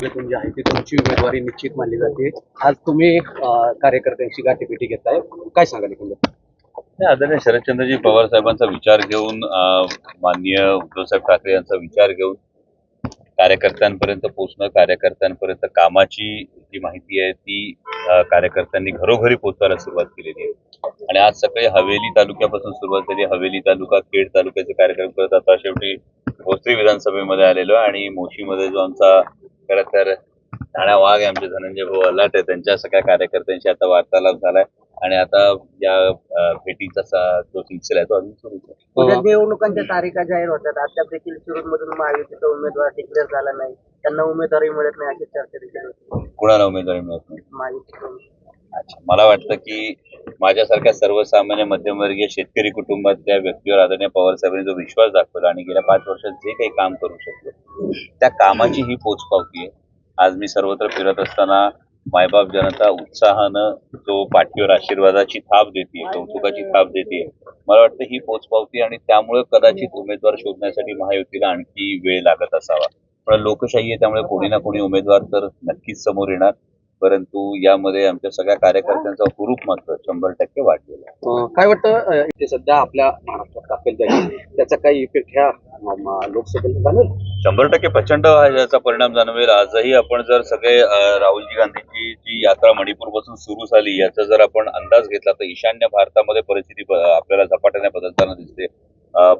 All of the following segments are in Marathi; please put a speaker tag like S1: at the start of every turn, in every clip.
S1: जी आहे ती तुमची उमेदवारी निश्चित मानली जाते. आज तुम्ही कार्यकर्त्यांशी गाठीभेटी घेताय. काय सांगाल एकंदर?
S2: आदरणीय शरदचंद्रजी पवार साहेबांचा विचार घेऊन माननीय उद्धवसाहेब ठाकरे यांचा विचार घेऊन कार्यकर्त्यांपर्यंत पोहोचणं कार्यकर्त्यांपर्यंत कामाची जी माहिती आहे ती कार्यकर्त्यांनी घरोघरी पोहोचवायला सुरुवात केलेली आहे. आणि आज सकाळी हवेली तालुक्यापासून सुरुवात झाली. हवेली तालुका खेड तालुक्याचे कार्यक्रम करत आता शेवटी भोसरी विधानसभेमध्ये आलेलो आहे आणि मोशीमध्ये जो आमचा खरं तर ठाण्या वाघ आहे आमचे धनंजय भाऊ अलाटे त्यांच्या सगळ्या कार्यकर्त्यांशी आता वार्तालाप झालाय. आणि आता या भेटीचा जो सिलसिला आहे तो अजून सुरू आहे
S3: उद्या निवडणुकांच्या तारीखा जाहीर होतात. अद्याप देखील शिरूरमधून महायुतीचा उमेदवार डिक्लेअर झाला नाही. त्यांना उमेदवारी मिळत नाही अशी चर्चा देखील होती.
S2: कुणाला उमेदवारी मिळत नाही?
S3: महायुतीकडून
S2: अच्छा. मला वाटतं की माझ्यासारख्या सर्वसामान्य मध्यमवर्गीय शेतकरी कुटुंबातल्या व्यक्तीवर आदरणीय पवार साहेबांनी जो विश्वास दाखवला आणि गेल्या पाच वर्षात जे काही काम करू शकलो त्या कामाची ही पोचपावती आहे. आज मी सर्वत्र फिरत असताना मायबाप जनता उत्साहानं जो पाठीवर आशीर्वादाची थाप देते कौतुकाची थाप देते मला वाटतं ही पोचपावती आणि त्यामुळे कदाचित उमेदवार शोधण्यासाठी महायुतीला आणखी वेळ लागत असावा. पण लोकशाही आहे त्यामुळे कोणी ना कोणी उमेदवार तर नक्कीच समोर येणार. परंतु यामध्ये आमच्या सगळ्या कार्यकर्त्यांचा हुरूप मात्र शंभर टक्के वाढलेला आहे.
S1: काय वाटतं सध्या आपल्या महाराष्ट्रात दाखल त्याचा काही इफेक्ट ह्या लोकसभेला जाणवेल?
S2: शंभर टक्के प्रचंड हा याचा परिणाम जाणवेल. आजही आपण जर सगळे राहुलजी गांधींची जी यात्रा मणिपूरपासून सुरू झाली याचा जर आपण अंदाज घेतला तर ईशान्य भारतामध्ये परिस्थिती आपल्याला झपाट्याने बदलताना दिसते.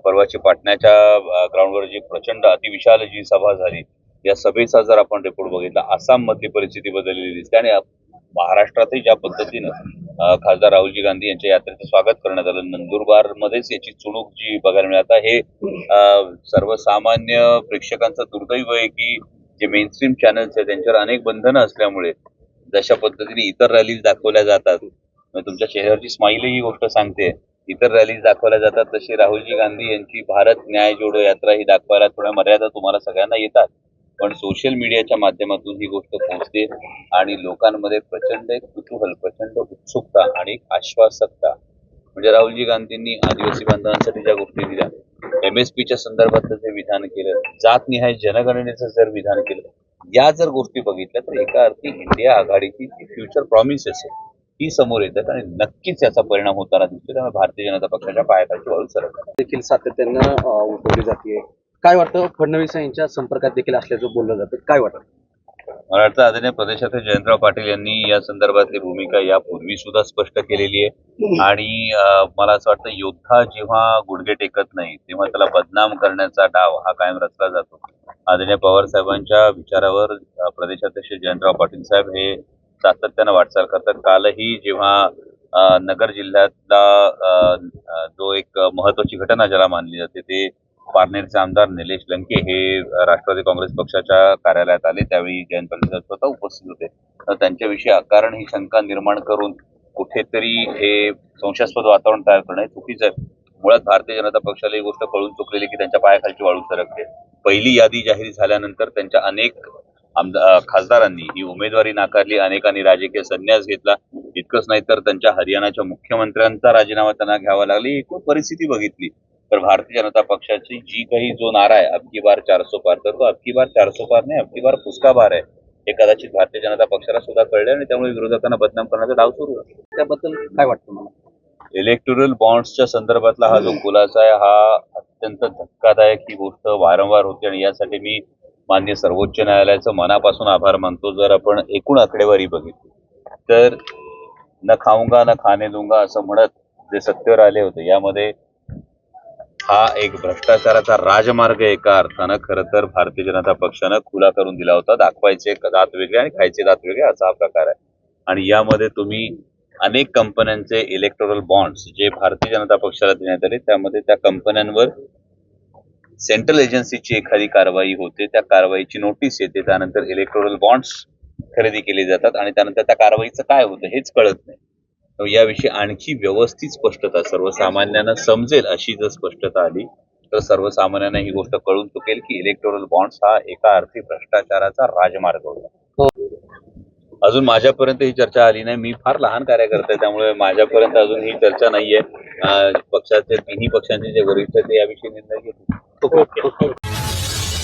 S2: परवाची पाटण्याच्या ग्राउंडवर जी प्रचंड अतिविशाल जी सभा झाली या सभेचा जर आपण रिपोर्ट बघितला आसाम परिस्थिती बदललेली दिसते आणि महाराष्ट्रातही ज्या पद्धतीनं खासदार राहुलजी गांधी यांच्या यात्रेचं स्वागत करण्यात आलं. नंदुरबार मध्येच याची चुणूक जी बघायला मिळत आहे हे सर्वसामान्य प्रेक्षकांचं दुर्दैव आहे की जे मेनस्ट्रीम चॅनल्स आहेत त्यांच्यावर अनेक बंधनं असल्यामुळे जशा पद्धतीने इतर रॅलीज दाखवल्या जातात. तुमच्या चेहऱ्यावरची स्माईल ही गोष्ट सांगते. इतर रॅलीज दाखवल्या जातात तशी राहुलजी गांधी यांची भारत न्याय जोडो यात्रा ही दाखवायला थोड्या मर्यादा तुम्हाला सगळ्यांना येतात. पण सोशल मीडियाच्या माध्यमातून ही गोष्ट पोहोचते आणि लोकांमध्ये प्रचंड एक कुतूहल प्रचंड उत्सुकता आणि एक आश्वासकता. म्हणजे राहुलजी गांधींनी आदिवासी बांधवांसाठी ज्या गोष्टी दिल्या एमएसपीच्या संदर्भातलं जे विधान केलं जातनिहाय जनगणनेचं जर विधान केलं या जर गोष्टी बघितल्या तर एका अर्थी इंडिया आघाडीची जी फ्युचर प्रॉमिसेस आहे ती समोर येतात आणि नक्कीच याचा परिणाम होताना दिसतो त्यामुळे भारतीय जनता पक्षाच्या पायाखालची वाळू सरकार
S1: देखील सातत्यानं उठवली जाते काय वाटतं? फडणवीस यांच्या संपर्कात देखील असल्याचं बोललं जातं. काय वाटतं?
S2: मला वाटतं आदरणीय प्रदेशाध्यक्ष जयंतराव पाटील यांनी या संदर्भातली भूमिका यापूर्वी सुद्धा स्पष्ट केलेली आहे. आणि मला असं वाटतं योद्धा जेव्हा गुडघे टेकत नाही तेव्हा त्याला बदनाम करण्याचा डाव हा कायम रचला जातो. आदरणीय पवार साहेबांच्या विचारावर प्रदेशाध्यक्ष जयंतराव पाटील साहेब हे सातत्यानं वाटचाल करतात. कालही जेव्हा नगर जिल्ह्यातला जो एक महत्वाची घटना ज्याला मानली जाते ते पारनेरचे आमदार निलेश लंके हे राष्ट्रवादी काँग्रेस पक्षाच्या कार्यालयात आले. त्यावेळी जयंत पाटील स्वतः उपस्थित होते. तर त्यांच्याविषयी अकारण ही शंका निर्माण करून कुठेतरी हे संशयास्पद वातावरण तयार करणं हे चुकीचं आहे. मुळात भारतीय जनता पक्षाला ही गोष्ट कळून चुकलेली की त्यांच्या पायाखालची वाळू सरकते. पहिली यादी जाहीर झाल्यानंतर त्यांच्या अनेक आमदार खासदारांनी ही उमेदवारी नाकारली. अनेकांनी राजकीय संन्यास घेतला. इतकंच नाही तर त्यांच्या हरियाणाच्या मुख्यमंत्र्यांचा राजीनामा त्यांना घ्यावा लागला. एकूण परिस्थिती बघितली. तर भारतीय जनता पक्षाची जी काही जो नारा आहे अबकी बार चारसो पार तर तो अबकी बार चारसो पार नाही अबकी बार फुसका बार आहे. हे कदाचित भारतीय जनता पक्षाला सुद्धा कळले आणि त्यामुळे विरोधकांना बदनाम करण्याचा डाव सुरू आहे.
S1: त्याबद्दल काय वाटतं मला
S2: इलेक्टोरल बॉन्ड्सच्या संदर्भातला हा जो खुलासा आहे हा अत्यंत धक्कादायक ही गोष्ट वारंवार होते आणि यासाठी मी मान्य सर्वोच्च न्यायालयाचं मनापासून आभार मानतो. जर आपण एकूण आकडेवारी बघितली तर न खाऊंगा न खाणे दूंगा असं म्हणत जे सत्तेवर आले होते यामध्ये हा एक भ्रष्टाचाराचा राजमार्ग एका अर्थानं. खरं तर भारतीय जनता पक्षानं खुला करून दिला होता. दाखवायचे दात वेगळे आणि खायचे दात वेगळे असा हा प्रकार आहे. आणि यामध्ये तुम्ही अनेक कंपन्यांचे इलेक्ट्रोरल बॉन्ड्स जे भारतीय जनता पक्षाला देण्यात आले त्यामध्ये त्या कंपन्यांवर सेंट्रल एजन्सीची एखादी कारवाई होते. त्या कारवाईची नोटीस येते. त्यानंतर इलेक्ट्रोरल बॉन्ड्स खरेदी केले जातात आणि त्यानंतर त्या कारवाईचं काय होतं हेच कळत नाही. याविषयी आणखी व्यवस्थित स्पष्टता सर्वसामान्यांना समजेल अशी जर स्पष्टता आली तर सर्वसामान्यांना ही गोष्ट कळून चुकेल की इलेक्टोरल बॉन्ड्स हा एका अर्थी भ्रष्टाचाराचा राजमार्ग होता. अजून माझ्यापर्यंत ही चर्चा आली नाही. मी फार लहान कार्यकर्ता आहे त्यामुळे माझ्यापर्यंत अजून ही चर्चा नाहीये. पक्षाचे तिन्ही पक्षांचे जे वरिष्ठ ते याविषयी निर्णय घेतील.